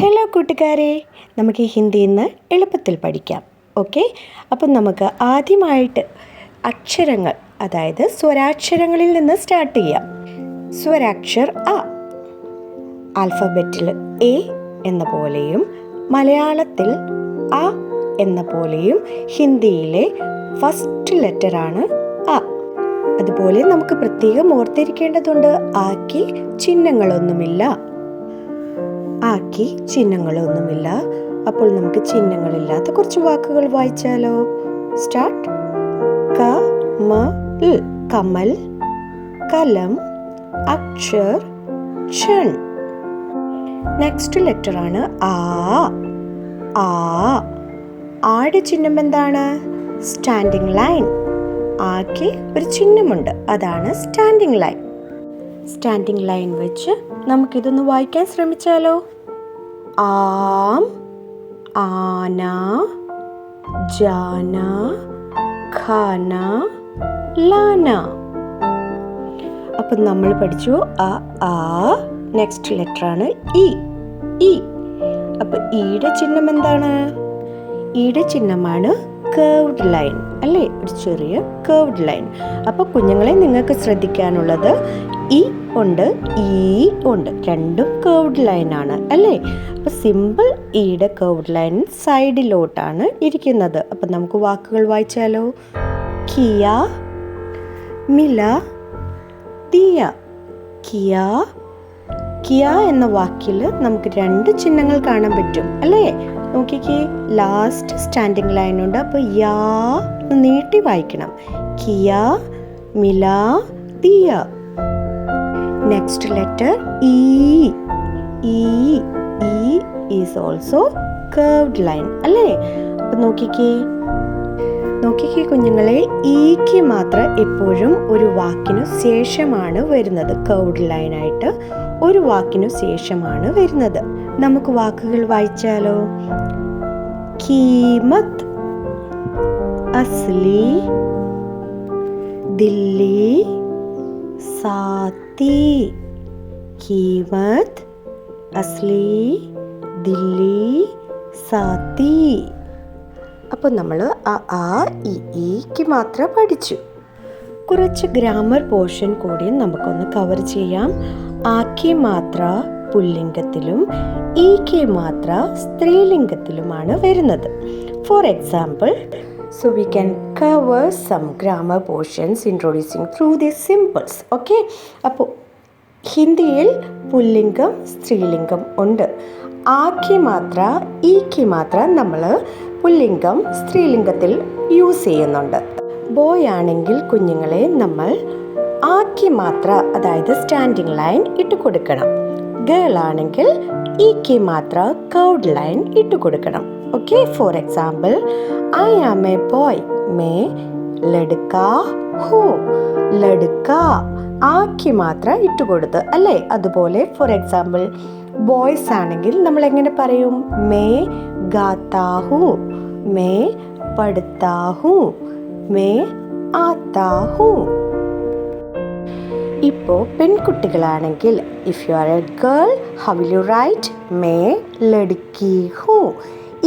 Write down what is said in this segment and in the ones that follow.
Hello കൂട്ടുകാരെ. നമുക്ക് ഹിന്ദി ഇന്ന് എളുപ്പത്തിൽ പഠിക്കാം. ഓക്കെ അപ്പം നമുക്ക് ആദ്യമായിട്ട് അക്ഷരങ്ങൾ അതായത് സ്വരാക്ഷരങ്ങളിൽ നിന്ന് സ്റ്റാർട്ട് ചെയ്യാം. സ്വരാക്ഷർ അ ആൽഫബറ്റിൽ എ എന്ന പോലെയും മലയാളത്തിൽ അ എന്ന പോലെയും ഹിന്ദിയിലെ ഫസ്റ്റ് ലെറ്ററാണ് അ അതുപോലെ നമുക്ക് പ്രത്യേകം ഓർത്തിരിക്കേണ്ടതുണ്ട് ആക്കി ചിഹ്നങ്ങളൊന്നുമില്ല. ആക്കി ചിഹ്നങ്ങളൊന്നുമില്ല. അപ്പോൾ നമുക്ക് ചിഹ്നങ്ങളില്ലാത്ത കുറച്ച് വാക്കുകൾ വായിച്ചാലോ? സ്റ്റാർട്ട്. ക മ കമൽ കലം അക്ഷർ ക്ഷൺ. നെക്സ്റ്റ് ലെറ്റർ ആണ് ആ ആ. ആടെ ചിഹ്നം എന്താണ്? Standing line. ആക്കി ഒരു ചിഹ്നമുണ്ട്. അതാണ് സ്റ്റാൻഡിംഗ് ലൈൻ. സ്റ്റാൻഡിംഗ് ലൈൻ വെച്ച് നമുക്കിതൊന്ന് വായിക്കാൻ ശ്രമിച്ചാലോ? ആം ആന ജാന ഖാന ലാന. അപ്പം നമ്മൾ പഠിച്ചു അ ആ നെക്സ്റ്റ് ലെറ്റർ ആണ് ഇ ഇ. അപ്പം ഈയുടെ ചിഹ്നം എന്താണ്? ഈയുടെ ചിഹ്നമാണ് കേവ്ഡ് ലൈൻ അല്ലേ? ഒരു ചെറിയ കേവ്ഡ് ലൈൻ അപ്പോൾ കുഞ്ഞുങ്ങളെ നിങ്ങൾക്ക് ശ്രദ്ധിക്കാനുള്ളത് ഇ ഉണ്ട് ഈ ഉണ്ട്. രണ്ടും കേർവ്ഡ് ലൈനാണ് അല്ലേ? അപ്പോൾ സിമ്പിൾ ഈയുടെ കേർവ്ഡ് ലൈൻ സൈഡിലോട്ടാണ് ഇരിക്കുന്നത്. അപ്പം നമുക്ക് വാക്കുകൾ വായിച്ചാലോ? കിയ മില തിയ. കിയ കിയ എന്ന വാക്കിൽ നമുക്ക് രണ്ട് ചിഹ്നങ്ങൾ കാണാൻ പറ്റും അല്ലേ? നോക്കിക്കേ ലാസ്റ്റ് സ്റ്റാൻഡിങ് ലൈൻ ഉണ്ട്. അപ്പോൾ യാ നീട്ടി വായിക്കണം. കിയ മില ദിയ നെക്സ്റ്റ് ലെറ്റർ ഇ ഇ ഇ ഈസ് ഓൾസോ കർവ്ഡ് ലൈൻ അല്ലേ? അപ്പം നോക്കിക്കേ. നോക്കിക്കേ കുഞ്ഞുങ്ങളെ ഈക്ക് മാത്രം എപ്പോഴും ഒരു വാക്കിനു ശേഷമാണ് വരുന്നത്. കൗഡ് ലൈനായിട്ട് ഒരു വാക്കിനു ശേഷമാണ് വരുന്നത്. നമുക്ക് വാക്കുകൾ വായിച്ചാലോ? കീമത്ത് അസ്ലി ദില്ലി സാത്തി കീമത്ത് അസ്ലി ദില്ലി സാത്തി. അപ്പോൾ നമ്മൾ ആ ആ ഇ ഇക്ക് മാത്രം പഠിച്ചു. കുറച്ച് ഗ്രാമർ പോർഷൻ കൂടി നമുക്കൊന്ന് കവർ ചെയ്യാം. ആക്കി മാത്ര പുല്ലിംഗത്തിലും ഈക്ക് മാത്ര സ്ത്രീലിംഗത്തിലുമാണ് വരുന്നത്. For example so we can cover some grammar portions introducing through the simples okay അപ്പോൾ ഹിന്ദിയിൽ പുല്ലിംഗം സ്ത്രീലിംഗം ഉണ്ട്. ആക്കി മാത്ര ഈക്ക് മാത്ര നമ്മൾ പുല്ലിംഗം സ്ത്രീലിംഗത്തിൽ യൂസ് ചെയ്യുന്നുണ്ട്. ബോയ് ആണെങ്കിൽ കുഞ്ഞുങ്ങളെ നമ്മൾ ആക്കി മാത്ര അതായത് സ്റ്റാൻഡിങ് ലൈൻ ഇട്ട് കൊടുക്കണം. ഗേൾ ആണെങ്കിൽ ഈക്ക് മാത്ര കൗഡ് ലൈൻ ഇട്ട് കൊടുക്കണം. Okay for example I am a boy may ലടുക്ക ഹൂ. ലടുക്ക ആക്കി മാത്രം ഇട്ട് കൊടുത്ത് അല്ലേ? അതുപോലെ ഫോർ എക്സാമ്പിൾ ബോയ്സ് ആണെങ്കിൽ നമ്മൾ എങ്ങനെ പറയും? മേ ഗാത്താഹു മേ പഠിത്താഹു മേ ആത്താഹു ഇപ്പോൾ പെൺകുട്ടികളാണെങ്കിൽ if you are a girl how you write may ലടുക്കി ഹു.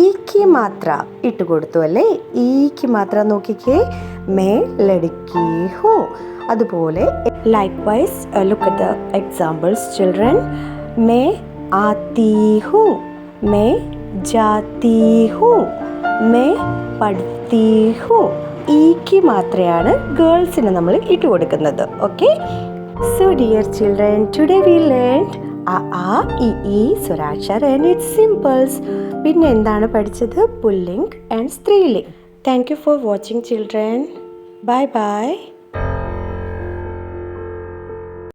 ഈക്ക് മാത്ര ഇട്ട് കൊടുത്തു അല്ലേ? ഈക്ക് മാത്ര നോക്കിക്കേ. മേ ലടുക്കി ഹോ. അതുപോലെ likewise look at the examples children may ആത്തി ഹൂ. മേ ജാത്തി ഹൂ. മേ പഠിത്തി ഹൂ. ഈക്ക് മാത്രയാണ് ഗേൾസിന് നമ്മൾ ഇട്ട് കൊടുക്കുന്നത്. Okay so dear children today we learn ആ ഇ ഈ സ്വരാക്ഷർ ആൻഡ് ഇറ്റ്സ് സിമ്പിൾസ് പിന്നെ എന്താണ് പഠിച്ചത്? പുല്ലിംഗ് and സ്ത്രീലിംഗ് thank you for watching children bye bye